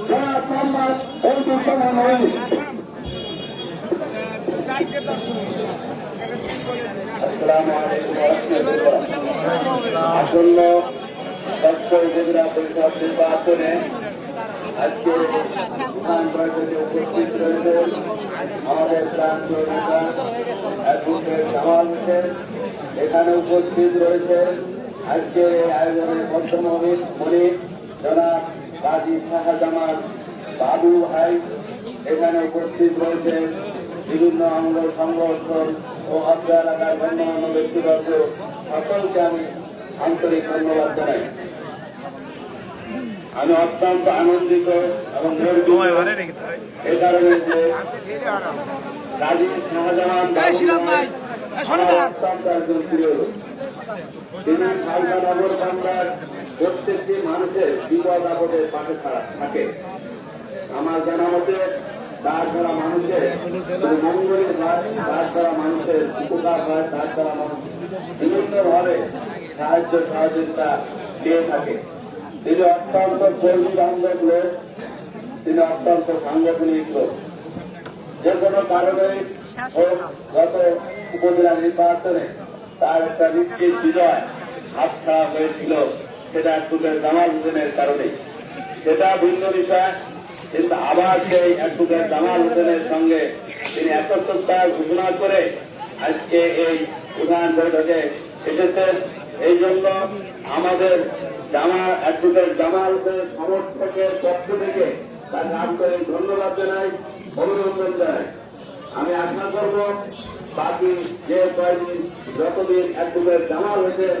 জনাব মোহাম্মদ আসসালামু আলাইকুম ওয়া আসন্ন উপজেলা পরিষদ নির্বাচনে আজকে উপস্থিত রয়েছে আমাদের প্রান্তীয় নেতা অ্যাডভোকেট জামাল হোসেন এখানে উপস্থিত রয়েছে আজকের এই আয়োজনের মধ্যমণি মণি জনাব কাজী শাহজামাল বাবু ভাই এখানে উপস্থিত রয়েছে বিভিন্ন অঙ্গ সংগঠন ও অত্র এলাকার গণ্যমান্য ব্যক্তিবর্গ। সকলকে আমি আন্তরিক ধন্যবাদ জানাই। আমি অত্যন্ত আনন্দিত এবং এই কারণে যে কাজী শাহজাহান আমার অত্যন্ত একজন প্রিয় তিনি সালকা নগর প্রত্যেকটি মানুষের বিপদ আপদের পাশে থাকা- আমার জানা মতে তার দ্বারা মানুষের মঙ্গলই হয় তার দ্বারা মানুষের উপকার হয় তার দ্বারা মানুষ বিভিন্নভাবে সাহায্য সহযোগিতা পেয়ে থাকে। তিনি অত্যন্ত কর্মী বান্ধব লোক, তিনি অত্যন্ত সাংগঠনিক লোক। যে কোনো কারণে গত উপজেলা নির্বাচনে তার একটা নিশ্চিত বিজয় হাতছাড়া হয়েছিল। সেটা অ্যাডভোকেট জামাল হোসেনের কারণে। সেটা ভিন্ন বিষয়, কিন্তু আবার সেই অ্যাডভোকেট জামাল হোসেনের সঙ্গে তিনি একত্রতা ঘোষণা করে আজকে এই প্রধান বৈঠকে এসেছেন। এই জন্য আমাদের জামা অ্যাডভোকেট জামাল হোসেনের সমর্থকের পক্ষ থেকে তার নাম করে ধন্যবাদ জানাই, অভিনন্দন জানাই। আমি আশা করব বাকি যে কয়েকদিন যতদিন অ্যাডভোকেট জামাল হোসেন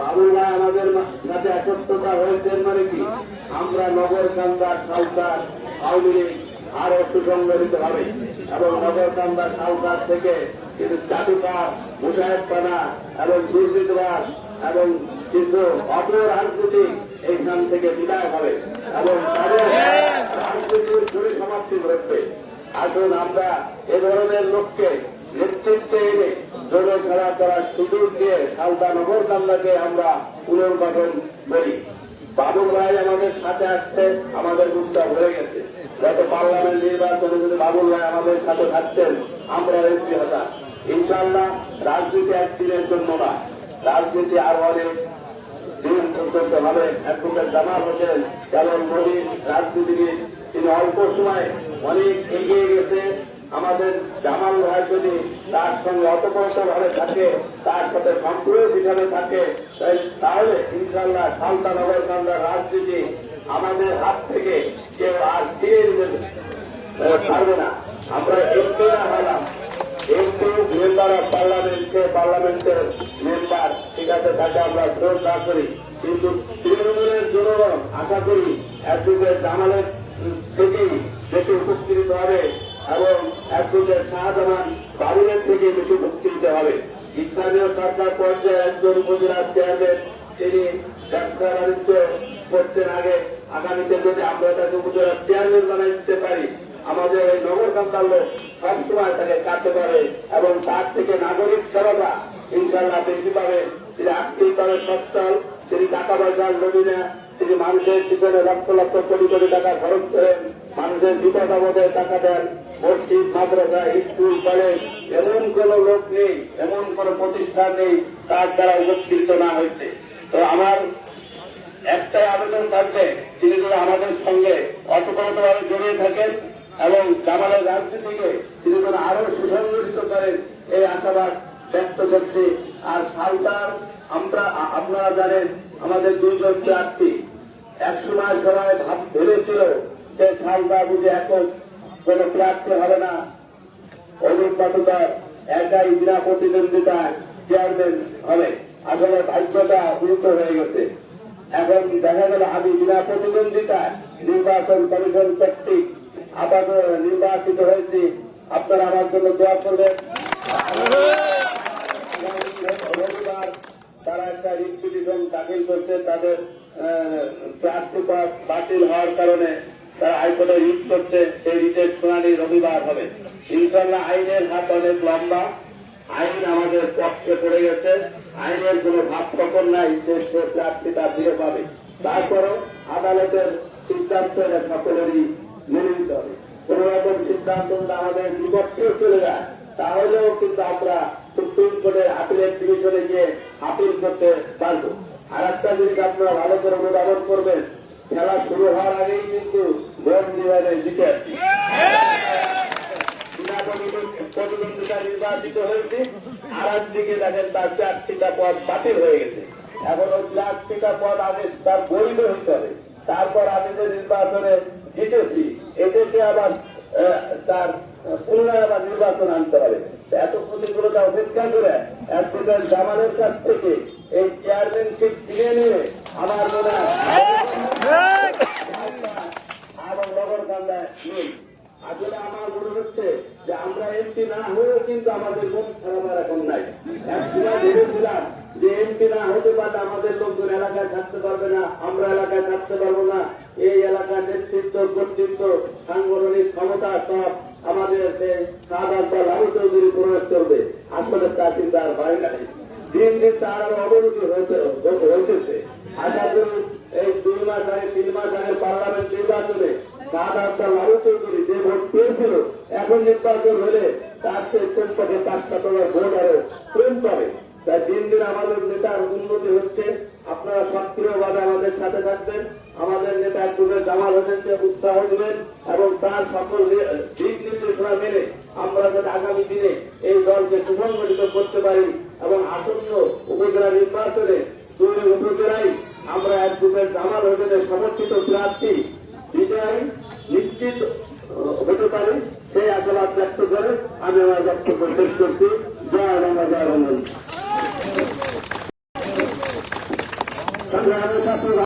ভাই আমাদের সাথে একত্রতা হয়েছেন মানে কি? আমরা নগর কান্দার সালতার আওয়ামী লীগ আরও সুসংগঠিত হবে। এবং নগর কান্দার সালতার থেকে কিন্তু চাটুকার মুসাহেবপানা এবং দুর্নীতিবাদ এবং কিছু অপর রাজনীতি এইখান থেকে বিদায় হবে। এবং তাদের রাজনীতির পরিসমাপ্তি ঘটবে। আসুন আমরা এ ধরনের লোককে নেতৃত্বে এনে জোরে খেলা করার সুযোগ দিয়ে সালদা নগর কান্দাকে আমরা পুনর্গঠন করি। বাবুল ভাই আমাদের সাথে আসতে আমাদের বুকটা ভরে গেছে। গত পার্লামেন্ট নির্বাচনে যদি বাবুল ভাই আমাদের সাথে থাকতেন, আমরা এমপি হতাম। ইনশাল্লাহ রাজনীতি একদিনের জন্য না, রাজনীতি আরও অনেক দিন পর্যন্ত হবে অ্যাডভোকেট জামাল হোসেন যেমন মোদীর রাজনীতিবিদ, তিনি অল্প সময়ে অনেক এগিয়ে গেছে। আমাদের জামাল ভাই যদি তার সঙ্গে অতপ্রত ভাবে থাকে, তার সাথে সম্পূর্ণ হিসাবে থাকে তাহলে ইনশাল্লাহ সালতা নগর রাজনীতি আমাদের হাত থেকে কেউ আর ফিরে পারবে না। আমরা একটু না হলাম। একটু মেম্বার অফ পার্লামেন্টকে পার্লামেন্টের মেম্বার, ঠিক আছে, তাকে আমরা শ্রদ্ধা করি। কিন্তু তৃণমূলের জনগণ, আশা করি অ্যাডভোকেট জামালের থেকেই বেশি উপকৃত হবে এবং অ্যাডভোকেট শাহজামান বাবুলের থেকে বেশি উপকৃত হবে। স্থানীয় সরকার পর্যায়ে একজন উপজেলার চেয়ারম্যান তিনি ব্যবসা বাণিজ্য করতেন আগে। আগামীতে যদি আমরা তাকে উপজেলার চেয়ারম্যান বানাই দিতে পারি, আমাদের এই নগর লোক সবসময় তাকে কাটতে পারে এবং তার থেকে নাগরিক সেবাটা ইনশাল্লাহ বেশি পাবে। তিনি আর্থিকভাবে সচ্ছল, তিনি টাকা পয়সার লোভী না, তিনি মানুষের পিছনে লক্ষ লক্ষ কোটি কোটি টাকা খরচ করেন মানুষের বিপদ আপদে টাকা দেন মসজিদ, মাদ্রাসা, স্কুল, কলেজ, এমন কোন লোক নেই, এমন কোন প্রতিষ্ঠান নেই তার দ্বারা উপকৃত না হয়েছে তো আমার একটাই আবেদন থাকবে, তিনি যদি আমাদের সঙ্গে অতপ্রতভাবে জড়িয়ে থাকেন এবং জামালের রাজনীতিকে তিনি যেন আরও সুসংগঠিত করেন, এই আশাবাদ ব্যক্ত করছি। আর সালতার, আমরা, আপনারা জানেন, আমাদের দুইজন প্রার্থী। এক সময় সবাই ভাব ভেবেছিল যে খালদা বুঝে এখন কোনো প্রার্থী হবে না। অরূপ পাতুদার একাই বিনা প্রতিদ্বন্দ্বিতায় চেয়ারম্যান হবে। আসলে ভাগ্যটা গুরুত্ব হয়ে গেছে। এখন দেখা গেল আমি বিনা প্রতিদ্বন্দ্বিতায় নির্বাচন কমিশন কর্তৃক আপাত নির্বাচিত হয়েছি। আপনারা আমার জন্য দোয়া করবেন। রবিবার তারা একটা রিপিটিশন দাখিল করছে, তাদের প্রার্থী বাতিল হওয়ার কারণে। সেই রিটের শুনানি রবিবার হবে। ইনশাল্লাহ আইনের হাত অনেক লম্বা। আইন আমাদের পক্ষে পড়ে গেছে। আইনের কোনো ভাব সকল নাই যে সে প্রার্থী তার ফিরে পাবে। তারপরও আদালতের সিদ্ধান্ত সকলেরই মেনে নিতে হবে। কোন রকম সিদ্ধান্ত আমাদের বিপক্ষেও চলে যায়, তাহলেও কিন্তু আমরা সুপ্রিম কোর্টের আপিলের ডিভিশনে গিয়ে আপিল করতে পারব। আর একটা জিনিস আপনারা ভালো করে অনুধাবন করবেন খেলা শুরু হওয়ার আগেই কিন্তু জিতে নির্বাচিত হয়েছে। দেখেন তার পদ বাতিল হয়ে গেছে। তার তারপর আমি যে নির্বাচনে জিতেছি, এদেশে আবার তার পুনরায় আবার নির্বাচন আনতে হবে। এত প্রতিকূলতা উপেক্ষা করে অ্যাডভোকেট জামালের কাছ থেকে এই চেয়ারম্যানশিপ কিনে নিয়ে আমাদের মন খারাপ এখন লোকজন এলাকায় থাকতে পারবে না, আমরা এলাকায় থাকতে পারব না। এই এলাকার নেতৃত্ব ক্ষমতা আমাদের আবু চৌধুরী প্রয়োগ করবে। আসলে তা কিন্তু আর হয় নাই দিন দিন তার আরও অবনতি হইতেছে আশা এই দুই মাস আগে, তিন মাস আগে পার্লামেন্ট নির্বাচনে এখন নির্বাচন হলে তার ভোট আরও তাই দিন দিন আমাদের নেতার উন্নতি হচ্ছে। আপনারা সক্রিয়ভাবে আমাদের সাথে থাকবেন। আমাদের নেতা একদমে জামাল হোসেনকে উৎসাহ দিবেন এবং তার সকল দিক ঘোষণা মেনে আমরা যাতে আগামী দিনে এই দলকে সুসংগঠিত করতে পারি এবং আসন্ন উপজেলা নির্বাচনে দুই উপজেলায় আমরা এক গ্রুপের জামাল হোসেনের সমর্থিত প্রার্থী বিজয় নিশ্চিত হতে পারে। সেই আশাবাদ ব্যক্ত করে আমি আমার বক্তব্য শেষ করছি। জয় বাংলা জয় বাংলা।